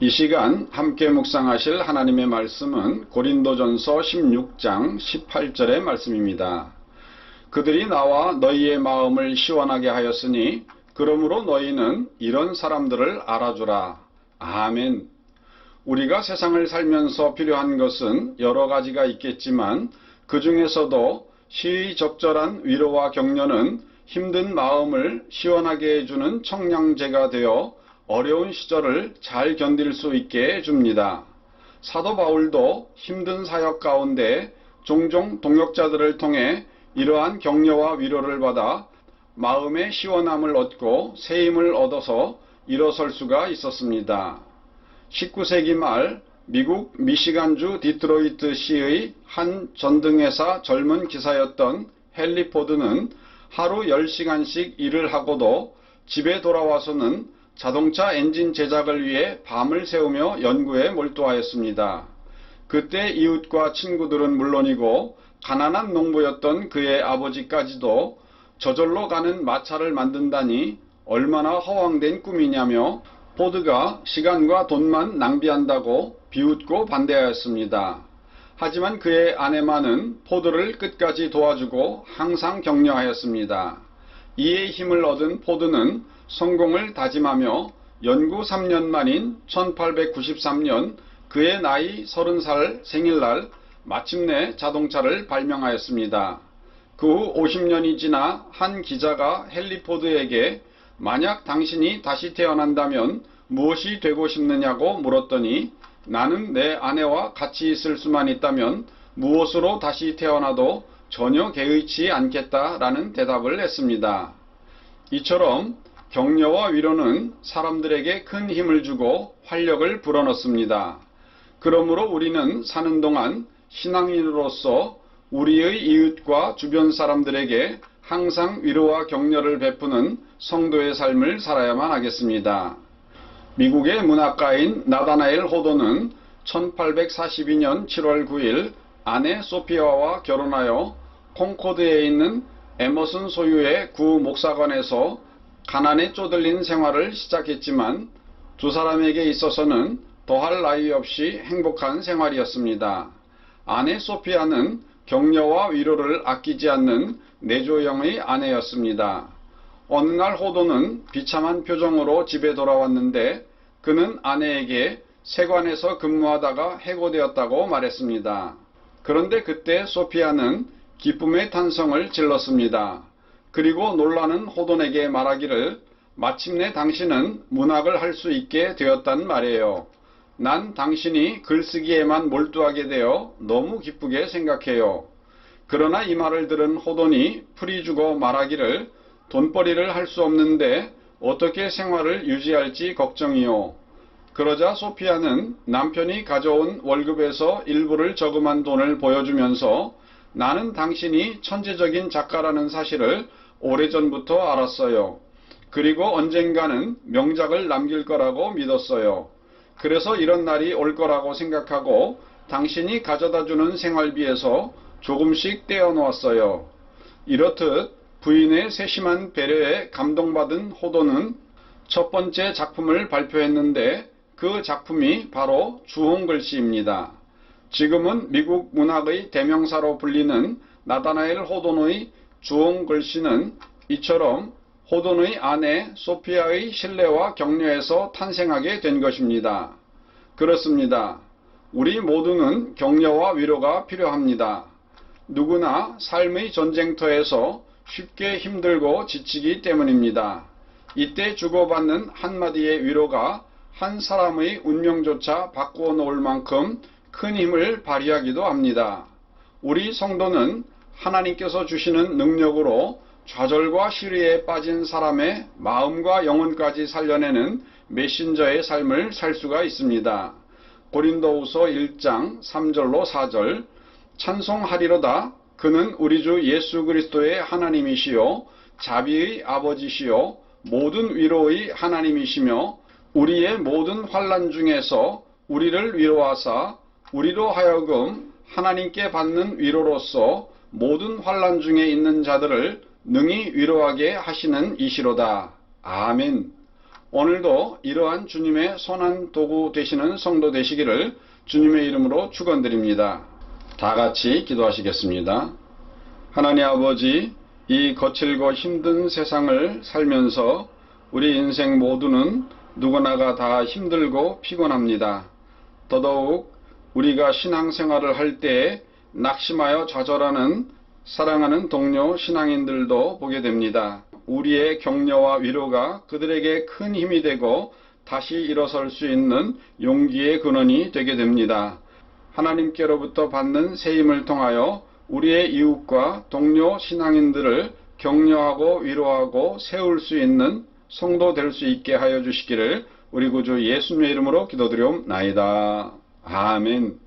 이 시간 함께 묵상하실 하나님의 말씀은 고린도전서 16장 18절의 말씀입니다. 그들이 나와 너희의 마음을 시원하게 하였으니 그러므로 너희는 이런 사람들을 알아주라. 아멘. 우리가 세상을 살면서 필요한 것은 여러 가지가 있겠지만 그 중에서도 시의적절한 위로와 격려는 힘든 마음을 시원하게 해주는 청량제가 되어 어려운 시절을 잘 견딜 수 있게 해줍니다. 사도 바울도 힘든 사역 가운데 종종 동역자들을 통해 이러한 격려와 위로를 받아 마음의 시원함을 얻고 새 힘을 얻어서 일어설 수가 있었습니다. 19세기 말 미국 미시간주 디트로이트 시의 한 전등회사 젊은 기사였던 헨리 포드는 하루 10시간씩 일을 하고도 집에 돌아와서는 자동차 엔진 제작을 위해 밤을 새우며 연구에 몰두하였습니다. 그때 이웃과 친구들은 물론이고 가난한 농부였던 그의 아버지까지도 저절로 가는 마차를 만든다니 얼마나 허황된 꿈이냐며 포드가 시간과 돈만 낭비한다고 비웃고 반대하였습니다. 하지만 그의 아내만은 포드를 끝까지 도와주고 항상 격려하였습니다. 이에 힘을 얻은 포드는 성공을 다짐하며 연구 3년 만인 1893년 그의 나이 30살 생일날 마침내 자동차를 발명하였습니다. 그 후 50년이 지나 한 기자가 헨리 포드에게 만약 당신이 다시 태어난다면 무엇이 되고 싶느냐고 물었더니 나는 내 아내와 같이 있을 수만 있다면 무엇으로 다시 태어나도 전혀 개의치 않겠다라는 대답을 했습니다. 이처럼 격려와 위로는 사람들에게 큰 힘을 주고 활력을 불어넣습니다. 그러므로 우리는 사는 동안 신앙인으로서 우리의 이웃과 주변 사람들에게 항상 위로와 격려를 베푸는 성도의 삶을 살아야만 하겠습니다. 미국의 문학가인 나다나엘 호도는 1842년 7월 9일 아내 소피아와 결혼하여 콩코드에 있는 에머슨 소유의 구 목사관에서 가난에 쪼들린 생활을 시작했지만 두 사람에게 있어서는 더할 나위 없이 행복한 생활이었습니다. 아내 소피아는 격려와 위로를 아끼지 않는 내조형의 아내였습니다. 어느 날 호도는 비참한 표정으로 집에 돌아왔는데 그는 아내에게 세관에서 근무하다가 해고되었다고 말했습니다. 그런데 그때 소피아는 기쁨의 탄성을 질렀습니다. 그리고 놀라는 호돈에게 말하기를 마침내 당신은 문학을 할 수 있게 되었단 말이에요. 난 당신이 글쓰기에만 몰두하게 되어 너무 기쁘게 생각해요. 그러나 이 말을 들은 호돈이 풀이 주고 말하기를 돈벌이를 할 수 없는데 어떻게 생활을 유지할지 걱정이요. 그러자 소피아는 남편이 가져온 월급에서 일부를 저금한 돈을 보여주면서 나는 당신이 천재적인 작가라는 사실을 오래전부터 알았어요. 그리고 언젠가는 명작을 남길 거라고 믿었어요. 그래서 이런 날이 올 거라고 생각하고 당신이 가져다 주는 생활비에서 조금씩 떼어 놓았어요. 이렇듯 부인의 세심한 배려에 감동받은 호도는 첫 번째 작품을 발표했는데 그 작품이 바로 주홍글씨입니다. 지금은 미국 문학의 대명사로 불리는 나다나엘 호돈의 주홍 글씨는 이처럼 호돈의 아내 소피아의 신뢰와 격려에서 탄생하게 된 것입니다. 그렇습니다. 우리 모두는 격려와 위로가 필요합니다. 누구나 삶의 전쟁터에서 쉽게 힘들고 지치기 때문입니다. 이때 주고받는 한마디의 위로가 한 사람의 운명조차 바꾸어 놓을 만큼 큰 힘을 발휘하기도 합니다. 우리 성도는 하나님께서 주시는 능력으로 좌절과 시리에 빠진 사람의 마음과 영혼까지 살려내는 메신저의 삶을 살 수가 있습니다. 고린도후서 1장 3절로 4절 찬송하리로다 그는 우리 주 예수 그리스도의 하나님이시요 자비의 아버지시요 모든 위로의 하나님이시며 우리의 모든 환란 중에서 우리를 위로하사 우리로 하여금 하나님께 받는 위로로서 모든 환란 중에 있는 자들을 능히 위로하게 하시는 이시로다. 아멘. 오늘도 이러한 주님의 선한 도구 되시는 성도 되시기를 주님의 이름으로 축원드립니다. 다 같이 기도하시겠습니다. 하나님 아버지, 이 거칠고 힘든 세상을 살면서 우리 인생 모두는 누구나가 다 힘들고 피곤합니다. 더더욱 우리가 신앙생활을 할 때에 낙심하여 좌절하는 사랑하는 동료 신앙인들도 보게 됩니다. 우리의 격려와 위로가 그들에게 큰 힘이 되고 다시 일어설 수 있는 용기의 근원이 되게 됩니다. 하나님께로부터 받는 새 힘을 통하여 우리의 이웃과 동료 신앙인들을 격려하고 위로하고 세울 수 있는 성도 될 수 있게 하여 주시기를 우리 구주 예수님의 이름으로 기도드리옵나이다. 아멘.